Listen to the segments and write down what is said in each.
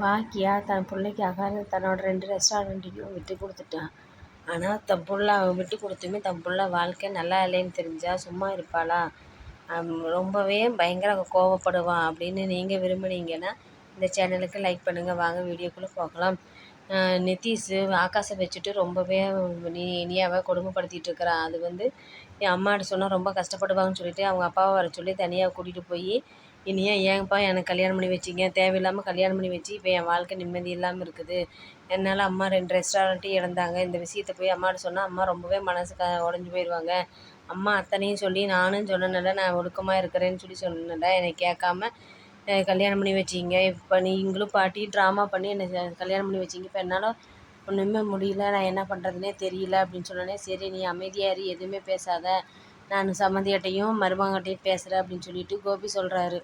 பாக்கியா தன் பிள்ளைக்காக தன்னோட ரெண்டு ரெஸ்டாரண்ட்டையும் விட்டு கொடுத்துட்டான். ஆனால் தன் புள்ள அவன் விட்டு கொடுத்துமே தன் புள்ள வாழ்க்கை நல்லா இல்லைன்னு தெரிஞ்சால் சும்மா இருப்பாளா? ரொம்பவே பயங்கர கோவப்படுவான் அப்படின்னு நீங்கள் விரும்புனீங்கன்னா இந்த சேனலுக்கு லைக் பண்ணுங்கள் வாங்க வீடியோக்குள்ளே போகலாம். நிதிஷு ஆகாசம் வச்சுட்டு ரொம்பவே நீ இனியாவை கொடுமைப்படுத்திட்டு இருக்கிறான். அது வந்து என் அம்மாட்ட சொன்னால் ரொம்ப கஷ்டப்படுவாங்கன்னு சொல்லிட்டு அவங்க அப்பாவை வர சொல்லி தனியாக கூட்டிகிட்டு போய் இனியா ஏன்ப்பா எனக்கு கல்யாணம் பண்ணி வச்சிங்க? தேவையில்லாமல் கல்யாணம் பண்ணி வச்சு இப்போ என் வாழ்க்கை நிம்மதி இல்லாமல் இருக்குது. என்னால் அம்மா ரெண்டு ரெஸ்டாரண்ட்டையும் இழந்தாங்க இந்த விஷயத்த போய் அம்மாட்ட சொன்னால் அம்மா ரொம்பவே மனசு க உடஞ்சி போயிடுவாங்க அம்மா அத்தனையும் சொல்லி நானும் சொன்னனால நான் ஒழுக்கமாக இருக்கிறேன்னு சொல்லி சொன்னேன்டா என்னை கேட்காம கல்யாணம் பண்ணி வச்சிங்க. இப்போ நீங்களும் பாட்டி ட்ராமா பண்ணி என்னை கல்யாணம் பண்ணி வச்சிங்க. இப்போ என்னால் ஒன்றுமே முடியல. நான் என்ன பண்ணுறதுனே தெரியல அப்படின்னு சொன்னோடனே சரி நீ அமைதியாக இரு. எதுவுமே பேசாத. நான் சம்மந்தியாட்டையும் மருமகட்டையும் பேசுகிறேன் அப்படின்னு சொல்லிட்டு கோபி சொல்கிறாரு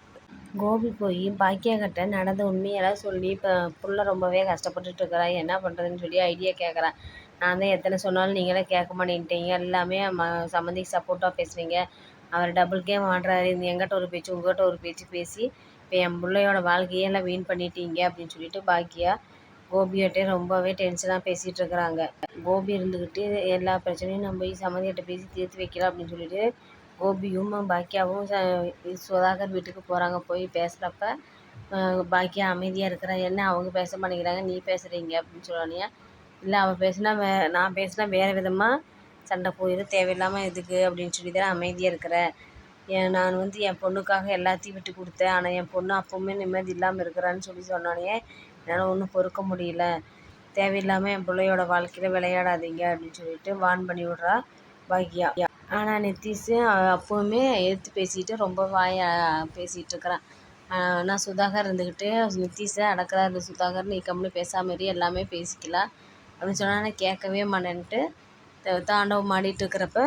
கோபி போய் பாக்கியா கிட்ட நடந்த உண்மையெல்லாம் சொல்லி இப்போ புள்ள ரொம்பவே கஷ்டப்பட்டுட்டு இருக்கிறா. என்ன பண்ணுறதுன்னு சொல்லி ஐடியா கேட்குறேன் நான் தான் எத்தனை சொன்னாலும் நீங்களே கேட்க மாட்டேன்ட்டீங்க. எல்லாமே ம சம்மந்திக்கு சப்போர்ட்டாக பேசுகிறீங்க அவர் டபுள் கேம் ஆடுறாரு. இந்த எங்கிட்ட ஒரு பேச்சு உங்கள்கிட்ட ஒரு பேச்சு பேசி இப்போ என் பிள்ளையோட வாழ்க்கையெல்லாம் வீண் பண்ணிட்டீங்க அப்படின்னு சொல்லிட்டு பாக்கியா கோபிகிட்டே ரொம்பவே டென்ஷனாக பேசிகிட்டு இருக்கிறாங்க. கோபி இருந்துக்கிட்டு எல்லா பிரச்சனையும் நம்ம போய் சம்மந்திகிட்ட பேசி தீர்த்து வைக்கலாம் அப்படின்னு சொல்லிட்டு கோபியும் பாக்கியாவும் சுதாகர் வீட்டுக்கு போகிறாங்க போய் பேசுகிறப்ப பாக்கியா அமைதியாக இருக்கிறா. என்ன அவங்க பேச மாட்டேங்கிறாங்க நீ பேசுகிறீங்க அப்படின்னு சொன்னோன்னே இல்லை அவள் பேசுனா வே நான் பேசுனா வேறு விதமாக சண்டை போயிடும் தேவையில்லாமல் எதுக்கு? அப்படின்னு சொல்லி தான் அமைதியாக இருக்கிறேன் ஏன் நான் வந்து என் பொண்ணுக்காக எல்லாத்தையும் விட்டு கொடுத்தேன். ஆனால் என் பொண்ணு அப்போவுமே நிம்மதி இல்லாமல் இருக்கிறான்னு சொல்லி சொன்னோடனே என்னால் ஒன்றும் பொறுக்க முடியல. தேவையில்லாமல் என் பிள்ளையோட வாழ்க்கையில் விளையாடாதீங்க அப்படின்னு சொல்லிட்டு வான் பண்ணி விட்றா பாக்யா. ஆனால் நித்திஷு அப்போவுமே எடுத்து பேசிட்டு ரொம்ப வாய பேசிகிட்டு இருக்கிறான். ஆனால் சுதாகர் இருந்துக்கிட்டு நித்திஷை அடக்கிறாரு சுதாகர் நீ கம்முன்னு பேசாமல் எல்லாமே பேசிக்கலாம் அப்படின்னு சொன்னால் நான் கேட்கவே மாட்டேன்ட்டு தாண்டவம் ஆடிட்டு இருக்கிறப்ப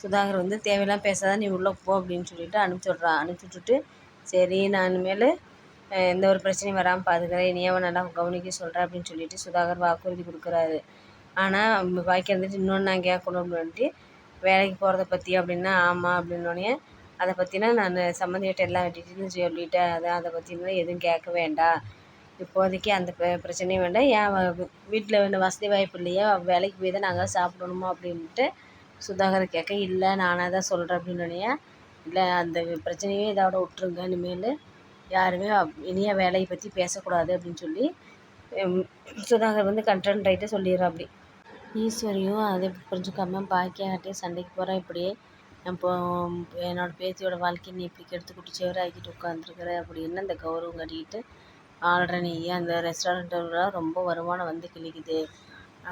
சுதாகர் வந்து தேவையில்லாம் பேசாத நீ உள்ளே போ அப்படின்னு சொல்லிட்டு அனுப்பிச்சி விட்றான் அனுப்பிச்சி விட்டுட்டு சரி நான் இனிமேல் எந்த ஒரு பிரச்சனையும் வராமல் பார்த்துக்கிறேன் இனியாவை நல்லா கவனிக்க சொல்கிறேன் அப்படின்னு சொல்லிட்டு சுதாகர் வாக்குறுதி கொடுக்குறாரு. ஆனால் பாக்கி இருந்துட்டு இன்னொன்று நான் கேட்கணும் அப்படின்ட்டு வேலைக்கு போகிறத பற்றி அப்படின்னா ஆமாம் அப்படின்னோடனே அதை பற்றினா நான் சம்மந்தியிட்ட எல்லா டீட்டெயிலும் சொல்லிவிட்டேன் அதை அதை பற்றினா எதுவும் கேட்க வேண்டாம். இப்போதைக்கு அந்த பிரச்சனையும் வேண்டாம். ஏன் வீட்டில் வசதி வாய்ப்பு இல்லையா? வேலைக்கு போய் தான் நாங்கள் சாப்பிடணுமா அப்படின்ட்டு சுதாகர் கேட்க இல்லை நானாக தான் சொல்கிறேன் அப்படின்னோடனே இல்லை அந்த பிரச்சனையே இதோட விட்ருங்க இனிமேல். யாருமே இனிய வேலையை பற்றி பேசக்கூடாது அப்படின்னு சொல்லி சுதாகர் வந்து கண்ட்ரன் ரைட்டை சொல்லிடுறாப்படி ஈஸ்வரியும் அதை புரிஞ்சுக்காம பாக்கியாகிட்டே சண்டைக்கு போகிறேன் இப்படியே. இப்போ என்னோடய பேத்தியோட வாழ்க்கையை நீ இப்படி கெடுத்து குட்டி சேவராக்கிட்டு உட்காந்துருக்குற அப்படின்னு அந்த கௌரவம் கட்டிக்கிட்டு? ஆள்ற நீ அந்த ரெஸ்டாரண்ட்டில் ரொம்ப வருமானம் வந்து கிழிக்குது.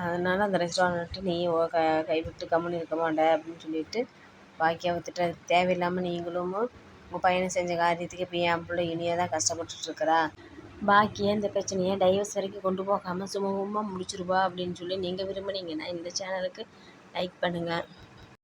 அதனால் அந்த ரெஸ்டாரண்ட்டு நீ க கைவிட்டு கம்முன்னு இருக்க மாட்ட அப்படின்னு சொல்லிட்டு பாக்கியாவை திட்ட தேவையில்லாமல் நீங்களும் உங்கள் பையனை செஞ்ச காரியத்துக்கு இப்போ என் பிள்ளை இனியாக தான் கஷ்டப்பட்டுட்ருக்குறா பாக்கியை இந்த பிரச்சனையை டைவர்ஸ் வரைக்கும் கொண்டு போகாமல் சுமூகமாக முடிச்சிருவா அப்படின்னு சொல்லி நீங்கள் விரும்புனீங்கன்னா இந்த சேனலுக்கு லைக் பண்ணுங்கள்